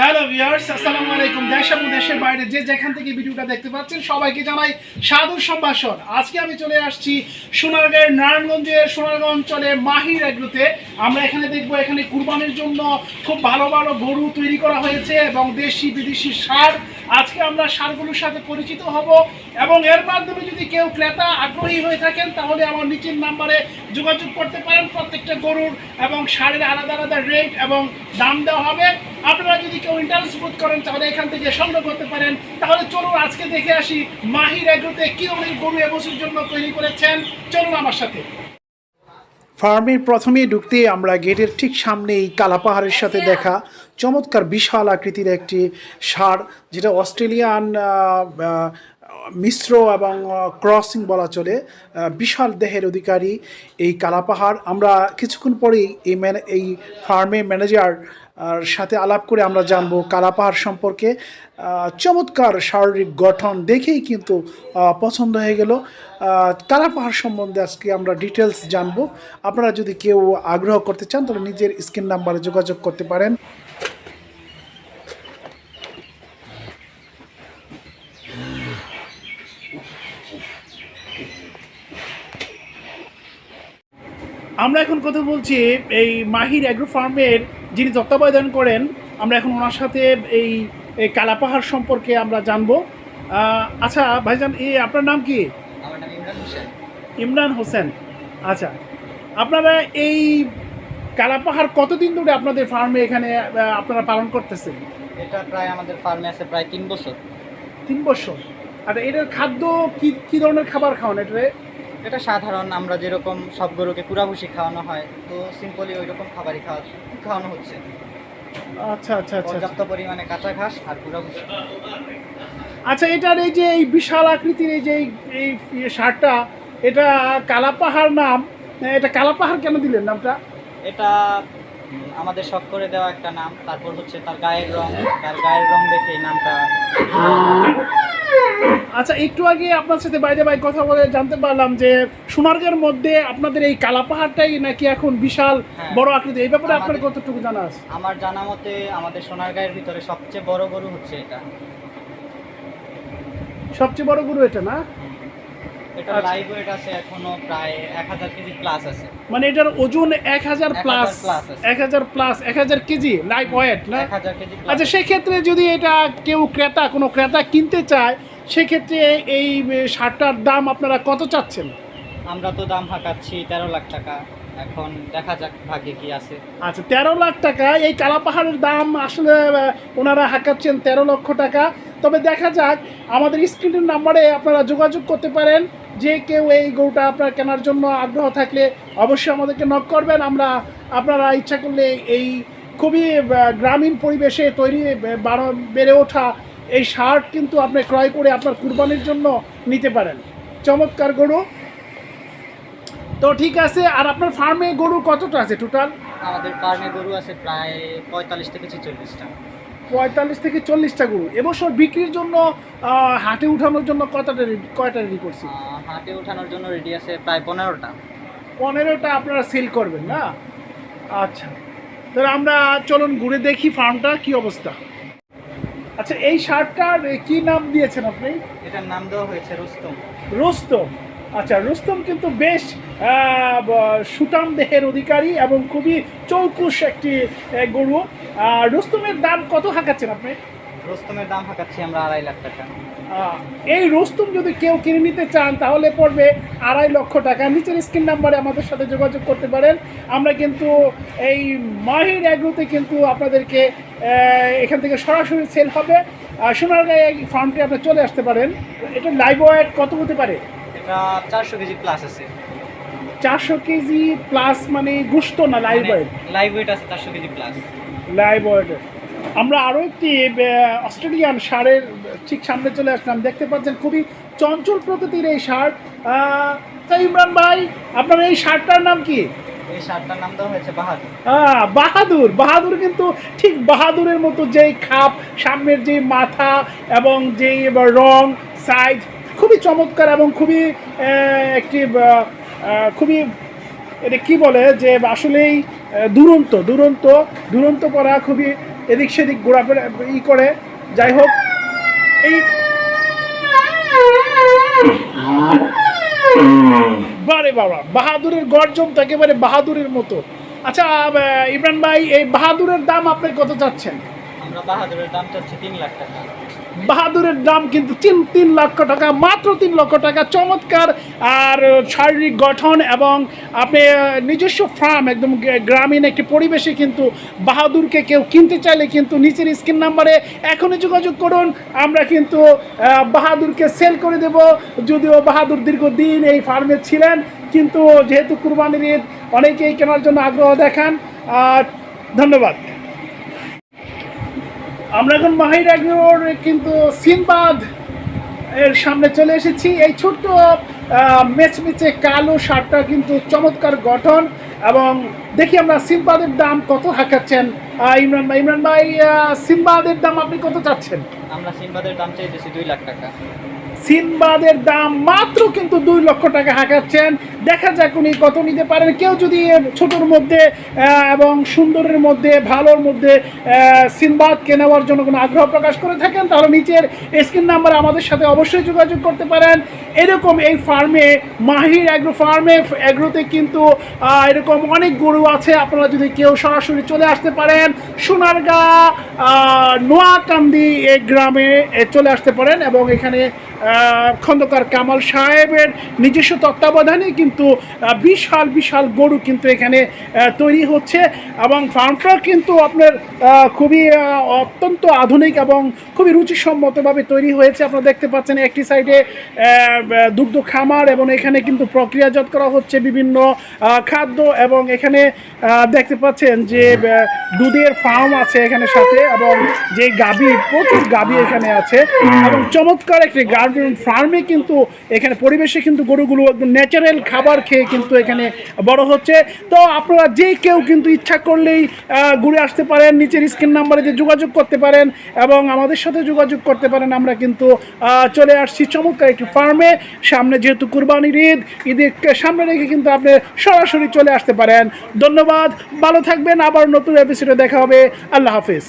Hello viewers আসসালামু আলাইকুম। দেশ এবং দেশের বাইরে যে যেখান থেকে ভিডিওটা দেখতে পাচ্ছেন, সবাইকে জানাই সাধু সম্ভাষণ। আজকে আমি চলে আসছি সোনারগাঁয়ের নারায়ণগঞ্জের সোনারগাঁও অঞ্চলে মাহির এগ্রোতে। আমরা এখানে দেখব এখানে কুরবানির জন্য খুব ভালো ভালো গরু তৈরি করা হয়েছে এবং দেশি, বিদেশি সার। আজকে আমরা সারগুলোর সাথে পরিচিত হব এবং এর মাধ্যমে যদি কেউ ক্রেতা আগ্রহী হয়ে থাকেন, তাহলে আমার নিচের নাম্বারে যোগাযোগ করতে পারেন। প্রত্যেকটা গরুর এবং সারের আলাদা আলাদা রেট এবং দাম দেওয়া হবে। আপনারা যদি কেউ ইন্টারেস্ট বোধ করেন, তাহলে এখান থেকে সংগ্রহ করতে পারেন। তাহলে চলুন আজকে দেখে আসি মাহির এগ্রোতে কি ধরনের গরু এবছর জন্য তৈরি করেছেন। চলুন আমার সাথে। ফার্মের প্রথমে ঢুকতে আমরা গেটের ঠিক সামনেই কালাপাহাড়ের সাথে দেখা। চমৎকার বিশাল আকৃতির একটি সার যেটা অস্ট্রেলিয়ান মিশ্র এবং ক্রসিং বলা চলে বিশাল দেহের অধিকারী এই কালাপাহাড়। আমরা কিছুক্ষণ পরেই এই ম্যানে, এই ফার্মে ম্যানেজার সাথে আলাপ করে আমরা জানব কালাপাহাড় সম্পর্কে। চমৎকার শারীরিক গঠন দেখেই কিন্তু পছন্দ হয়ে গেল। কালাপাহাড় সম্বন্ধে আজকে আমরা ডিটেলস জানব। আপনারা যদি কেউ আগ্রহ করতে চান, তাহলে নিজের স্ক্রিন নাম্বারে যোগাযোগ করতে পারেন। আমরা এখন কথা বলছি এই মাহির অ্যাগ্রো ফার্মের যিনি তত্ত্বাবধান করেন আমরা এখন ওনার সাথে এই এই কালাপাহাড় সম্পর্কে আমরা জানব। আচ্ছা ভাইজান এই আপনার নাম কি? ইমরান হোসেন। আচ্ছা আপনারা এই কালাপাহাড় কতদিন ধরে আপনাদের ফার্মে এখানে আপনারা পালন করতেছেন? এটা প্রায় আমাদের ফার্মে আছে প্রায় তিন বছর। তিন বছর। আর এটার খাদ্য কি কি ধরনের খাবার খাওয়ান এটারে? এটা সাধারণ আমরা যেরকম সব গরুকে কুড়াভুষি খাওয়ানো হয় তো সিম্পলি ওই রকম খাবারই খাওয়া খাওয়ানো হচ্ছে। আচ্ছা আচ্ছা আচ্ছা পর্যাপ্ত পরিমাণে কাঁচা ঘাস আর কুড়াভুষি আচ্ছা এটার এই যে এই বিশাল আকৃতির এই যে এই- ইয়ে সারটা এটা কালাপাহাড় নাম এটা কালাপাহাড় কেন দিলেন নামটা? এটা আমাদের শখ করে দেওয়া একটা নাম তারপর হচ্ছে তার গায়ের রং তার গায়ের রং দেখে এই নামটা আচ্ছা একটু আগে আপনার সাথে বাইরে বাই কথা বলে জানতে পারলাম যে সোনারগাঁর মধ্যে আপনাদের এই কালাপাহাড়টাই নাকি এখন বিশাল হ্যাঁ। বড় আকৃতি এই ব্যাপারে আপনার কতটুকু জানা আছে? আমার জানা মতে আমাদের সোনারগাঁয়ের ভিতরে সবচেয়ে বড় গরু হচ্ছে এটা। সবচেয়ে বড় গরু এটা না? এটা আচ্ছা। লাইভ ওয়েট আছে এখনও প্রায় এক হাজার কেজি প্লাস আছে। মানে এটার ওজন এক হাজার 1000 প্লাস plus আছে। এক হাজার প্লাস এক হাজার কেজি লাইভ ওয়েট না? এক হাজার কেজি plus আচ্ছা সেক্ষেত্রে যদি এটা কেউ ক্রেতা কোনো ক্রেতা কিনতে চায় সেক্ষেত্রে এই শার্টটার দাম আপনারা কত চাচ্ছেন? আমরা তো দাম হাঁকাচ্ছি তেরো লাখ টাকা। এখন দেখা যাক ভাগ্যে কি আছে। আচ্ছা তেরো লাখ টাকা এই কালাপাহাড়ের দাম আসলে ওনারা হাঁকাচ্ছেন তেরো লক্ষ টাকা। তবে দেখা যাক আমাদের স্ক্রিনের নাম্বারে আপনারা যোগাযোগ করতে পারেন। যে কেউ এই গরুটা আপনার কেনার জন্য আগ্রহ থাকলে অবশ্যই আমাদেরকে নক করবেন। আমরা আপনারা ইচ্ছা করলে এই খুবই গ্রামীণ পরিবেশে তৈরি বাড়া- ওঠা এই শার্ট কিন্তু আপনি ক্রয় করে আপনার কুরবানির জন্য নিতে পারেন। চমৎকার গরু। তো ঠিক আছে, আর আপনার ফার্মে গরু কতটা আছে টোটাল আমাদের ফার্মে গরু আছে প্রায় পঁয়তাল্লিশ থেকে ছেচল্লিশটা। পঁয়তাল্লিশ থেকে চল্লিশটা গরু। এবছর বিক্রির জন্য হাটে উঠানোর জন্য কতটা রেডি কয়টা রেডি করছি হাটে উঠানোর জন্য রেডি আছে প্রায় পনেরোটা। পনেরোটা আপনারা সেল করবেন না? আচ্ছা। তাহলে আমরা চলুন ঘুরে দেখি ফার্মটা কি অবস্থা। আচ্ছা এই শার্টটার কি নাম দিয়েছেন আপনি? এটার নাম দেওয়া হয়েছে রুস্তম। রুস্তম। আচ্ছা রুস্তম কিন্তু বেশ ব- দেহের অধিকারী এবং খুবই চৌকুশ একটি গরু। রুস্তমের দাম কত হাঁকাচ্ছেন আপনি? রুস্তমের দাম হাঁকাচ্ছি আমরা আড়াই লাখ টাকা। এই রোস্তম যদি কেউ কিনে নিতে চান তাহলে পড়বে আড়াই লক্ষ টাকা। নিচের স্ক্রিন নাম্বারে আমাদের সাথে যোগাযোগ করতে পারেন। আমরা কিন্তু এই মাহির অ্যাগ্রোতে কিন্তু আপনাদেরকে এখান থেকে সরাসরি সেল হবে। সোনারগাঁয়ে এই ফার্মটি আপনি চলে আসতে পারেন। এটা লাইভ ওয়েট কত হতে পারে? এটা চারশো কেজি প্লাস আছে। চারশো কেজি প্লাস মানে গুস্ত না লাইভ ওয়েট লাইভ ওয়েট আছে চারশো কেজি প্লাস লাইভ ওয়েটের আমরা আরও একটি অস্ট্রেলিয়ান সারের ঠিক সামনে চলে আসলাম। দেখতে পাচ্ছেন খুবই চঞ্চল প্রকৃতির এই শার্ট তাই ইমরান ভাই আপনার এই শার্টটার নাম কি? এই শার্টটার নাম দেওয়া হয়েছে বাহাদুর। আহ, বাহাদুর। বাহাদুর কিন্তু ঠিক বাহাদুরের মতো যেই খাপ সামনের যে মাথা এবং যেই রং সাইজ খুবই চমৎকার এবং খুবই একটি খুবই, এটা কি বলে যে আসলেই দুরন্ত দুরন্ত দুরন্ত পরা খুবই এদিক সেদিক ঘোরাফেরা, ই করে। যাই হোক, এই বারে বাবা, বাহাদুরের গর্জন তো একেবারে বাহাদুরের মতো। আচ্ছা ইমরান ভাই, এই বাহাদুরের দাম আপনি কত চাচ্ছেন? আমরা বাহাদুরের দাম চাচ্ছি তিন লাখ টাকা। বাহাদুরের দাম কিন্তু তিন তিন লক্ষ টাকা, মাত্র তিন লক্ষ টাকা। চমৎকার আর শারীরিক গঠন এবং আপনি নিজস্ব ফার্ম একদম গ্রামীণ একটি পরিবেশে কিন্তু বাহাদুরকে কেউ কিনতে চাইলে কিন্তু নিচের স্ক্রিন নাম্বারে এখনই যোগাযোগ করুন। আমরা কিন্তু বাহাদুরকে সেল করে দেব। যদিও বাহাদুর দীর্ঘদিন এই ফার্মে ছিলেন, কিন্তু যেহেতু কুরবানির ঈদ, অনেকেই কেনার জন্য আগ্রহ দেখান। ধন্যবাদ। আমরা এখন মাহির আগ্রোর কিন্তু সিনবাদ এর সামনে চলে এসেছি। এই ছোট্ট মেচমেচে কালো শার্টটা কিন্তু চমৎকার গঠন এবং দেখি আমরা সিনবাদের দাম কত হাঁকাচ্ছেন। ইমরান ভাই ইমরান ভাই সিনবাদের দাম আপনি কত চাচ্ছেন? আমরা সিনবাদের দাম চাইতেছি দুই লাখ টাকা। সিনবাদের দাম মাত্র কিন্তু দুই লক্ষ টাকা হাঁকাচ্ছেন। দেখা যাক উনি কত নিতে পারেন। কেউ যদি ছোটোর মধ্যে এবং সুন্দরের মধ্যে ভালোর মধ্যে আহ, সিনবাদকে নেওয়ার জন্য কোনো আগ্রহ প্রকাশ করে থাকেন তাহলে নিচের স্ক্রিন নাম্বার আমাদের সাথে অবশ্যই যোগাযোগ করতে পারেন। এরকম এই ফার্মে মাহির অ্যাগ্রো ফার্মে অ্যাগ্রোতে কিন্তু এরকম অনেক গরু আছে। আপনারা যদি কেউ সরাসরি চলে আসতে পারেন সোনারগাঁ নোয়াকান্দি এই গ্রামে চলে আসতে পারেন এবং এখানে খন্দকার কামাল সাহেবের নিজস্ব তত্ত্বাবধানে কিন্তু আহ, বিশাল বিশাল গরু কিন্তু এখানে তৈরি হচ্ছে এবং ফার্মটা কিন্তু আপনার খুবই অত্যন্ত আধুনিক এবং খুবই রুচিসম্মতভাবে তৈরি হয়েছে। আপনারা দেখতে পাচ্ছেন একটি সাইডে দুগ্ধ খামার এবং এখানে কিন্তু প্রক্রিয়াজাত করা হচ্ছে বিভিন্ন খাদ্য এবং এখানে দেখতে পাচ্ছেন যে দুধের ফার্ম আছে এখানে সাথে এবং যে গাবি প্রচুর গাবি এখানে আছে এবং চমৎকার একটি গার্ডেন ফার্মে কিন্তু এখানে পরিবেশে কিন্তু গরুগুলো একদম ন্যাচারাল খাবার খেয়ে কিন্তু এখানে বড় হচ্ছে। তো আপনারা যে কেউ কিন্তু ইচ্ছা করলেই ঘুরে আসতে পারেন, নিচের স্ক্রিন নাম্বারে যে যোগাযোগ করতে পারেন এবং আমাদের সাথে যোগাযোগ করতে পারেন, আমরা কিন্তু চলে আসছি চমৎকার একটি ফার্মে। সামনে যেহেতু কুরবানির ঈদ, ঈদের সামনে রেখে কিন্তু আপনি সরাসরি চলে আসতে পারেন। ধন্যবাদ, ভালো থাকবেন, আবার নতুন এপিসোডে দেখা হবে। আল্লাহ হাফিজ।